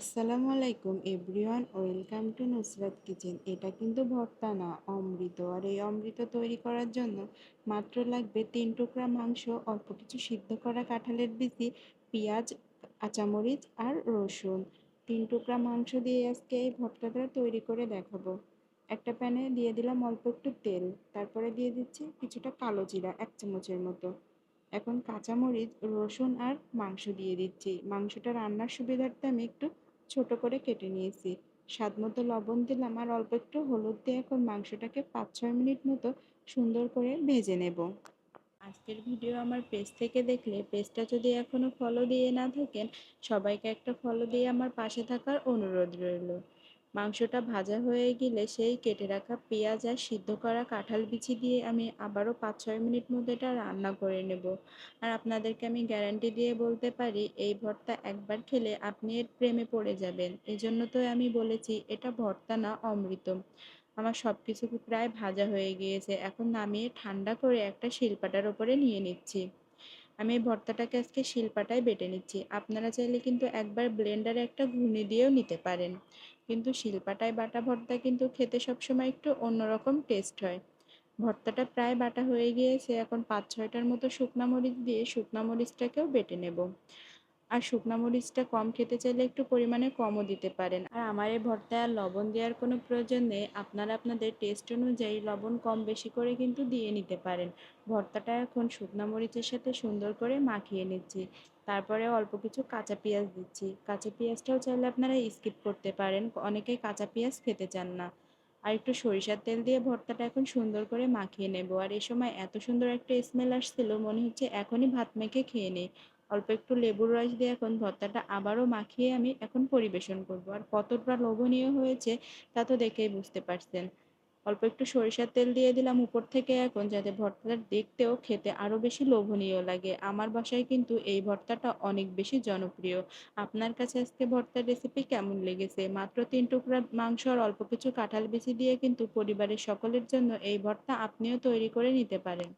আসসালামু আলাইকুম everyone, welcome to Nusrat kitchen. এটা কিন্তু ভর্তা না, অমৃত। আর এই অমৃত তৈরি করার জন্য মাত্র লাগবে তিন টুকরা মাংস, অল্প কিছু সিদ্ধ করা কাঁঠালের বিচি, পেঁয়াজ, কাঁচামরিচ আর রসুন। তিন টুকরা মাংস দিয়ে আজকে এই ভর্তাটা তৈরি করে দেখাবো। একটা প্যানে দিয়ে দিলাম অল্প একটু তেল, তারপরে দিয়ে দিচ্ছি কিছুটা কালো জিরা, এক চামচের মতো। এখন কাঁচামরিচ, রসুন আর মাংস দিয়ে দিচ্ছি। মাংসটা রান্নার সুবিধার্থে আমি একটু ছোট করে কেটে নিয়েছি। স্বাদ মতো লবণ দিলাম আর অল্প একটু হলুদ দিয়ে এখন মাংসটাকে পাঁচ ছয় মিনিট মতো সুন্দর করে ভেজে নেব। আজকের ভিডিও আমার পেজ থেকে দেখলে পেজটা যদি এখনও ফলো দিয়ে না থাকেন, সবাইকে একটা ফলো দিয়ে আমার পাশে থাকার অনুরোধ রইল। মাংসটা ভাজা হয়ে গেলে সেই কেটে রাখা পেঁয়াজ আর সিদ্ধ করা কাঁঠাল বিচি দিয়ে আমি আবারও পাঁচ ছয় মিনিট মধ্যে এটা রান্না করে নেব। আর আপনাদেরকে আমি গ্যারান্টি দিয়ে বলতে পারি, এই ভর্তা একবার খেলে আপনি এর প্রেমে পড়ে যাবেন। এজন্য তো আমি বলেছি, এটা ভর্তা না অমৃত। আমার সব কিছু প্রায় ভাজা হয়ে গিয়েছে। এখন নামিয়ে ঠান্ডা করে একটা শিলপাটার ওপরে নিয়ে নিচ্ছি। আমি এই ভর্তাটাকে আজকে শিলপাটায় বেটে নিচ্ছি। আপনারা চাইলে কিন্তু একবার ব্লেন্ডারে একটা ঘুনি দিয়েও নিতে পারেন। কিন্তু শিলপাটায় বাটা ভর্তা কিন্তু খেতে সবসময় একটু অন্যরকম টেস্ট হয়। ভর্তাটা প্রায় বাটা হয়ে গিয়েছে, এখন পাঁচ ছয়টার মতো শুকনা মরিচ দিয়ে শুকনা মরিচটাকেও বেটে নেব। আর শুকনো মরিচটা কম খেতে চাইলে একটু পরিমাণে কমও দিতে পারেন। আর আমার এই ভর্তায় আর লবণ দেওয়ার কোনো প্রয়োজন নেই। আপনারা আপনাদের টেস্ট অনুযায়ী লবণ কম বেশি করে কিন্তু দিয়ে নিতে পারেন। ভর্তাটা এখন শুকনো মরিচের সাথে সুন্দর করে মাখিয়ে নিচ্ছি। তারপরে অল্প কিছু কাঁচা পেঁয়াজ দিচ্ছি। কাঁচা পেঁয়াজটাও চাইলে আপনারা স্কিপ করতে পারেন। অনেকেই কাঁচা পেঁয়াজ খেতে চান না। আর একটু সরিষার তেল দিয়ে ভর্তাটা এখন সুন্দর করে মাখিয়ে নেব। আর এই সময় এত সুন্দর একটা স্মেল আসছিল, মনে হচ্ছে এখনই ভাত মেখে খেয়ে নেই। অল্প একটু লেবুর রস দিয়ে এখন ভর্তাটা আবারও মাখিয়ে আমি এখন পরিবেশন করব। আর কতটা লোভনীয় হয়েছে তা তো দেখেই বুঝতে পারছেন। অল্প একটু সরিষার তেল দিয়ে দিলাম উপর থেকে এখন, যাতে ভর্তাটা দেখতেও খেতে আরও বেশি লোভনীয় লাগে। আমার বাসায় কিন্তু এই ভর্তাটা অনেক বেশি জনপ্রিয়। আপনার কাছে আজকে ভর্তার রেসিপি কেমন লেগেছে? মাত্র তিন টুকরা মাংস আর অল্প কিছু কাঁঠাল বেশি দিয়ে কিন্তু পরিবারের সকলের জন্য এই ভর্তা আপনিও তৈরি করে নিতে পারেন।